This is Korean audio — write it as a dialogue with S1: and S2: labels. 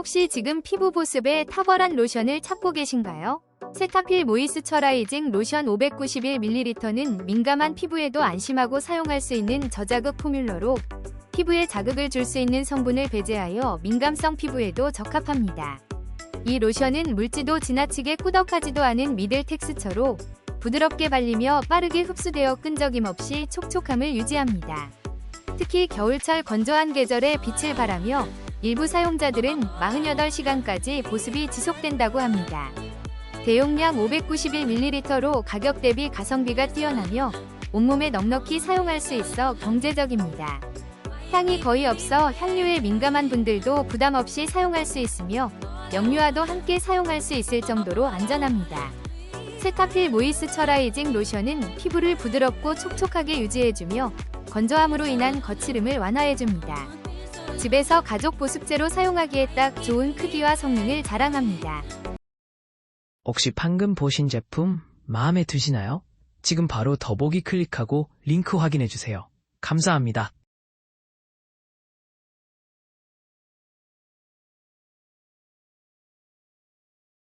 S1: 혹시 지금 피부 보습에 탁월한 로션을 찾고 계신가요? 세타필 모이스처라이징 로션 591ml는 민감한 피부에도 안심하고 사용할 수 있는 저자극 포뮬러로 피부에 자극을 줄 수 있는 성분을 배제하여 민감성 피부에도 적합합니다. 이 로션은 물지도 지나치게 꾸덕하지도 않은 미들 텍스처로 부드럽게 발리며 빠르게 흡수되어 끈적임 없이 촉촉함을 유지합니다. 특히 겨울철 건조한 계절에 빛을 발하며 일부 사용자들은 48시간까지 보습이 지속된다고 합니다. 대용량 591ml로 가격 대비 가성비가 뛰어나며 온몸에 넉넉히 사용할 수 있어 경제적입니다. 향이 거의 없어 향료에 민감한 분들도 부담 없이 사용할 수 있으며 영유아도 함께 사용할 수 있을 정도로 안전합니다. 세타필 모이스처라이징 로션은 피부를 부드럽고 촉촉하게 유지해주며 건조함으로 인한 거칠음을 완화해줍니다. 집에서 가족 보습제로 사용하기에 딱 좋은 크기와 성능을 자랑합니다.
S2: 혹시 방금 보신 제품 마음에 드시나요? 지금 바로 더보기 클릭하고 링크 확인해주세요. 감사합니다.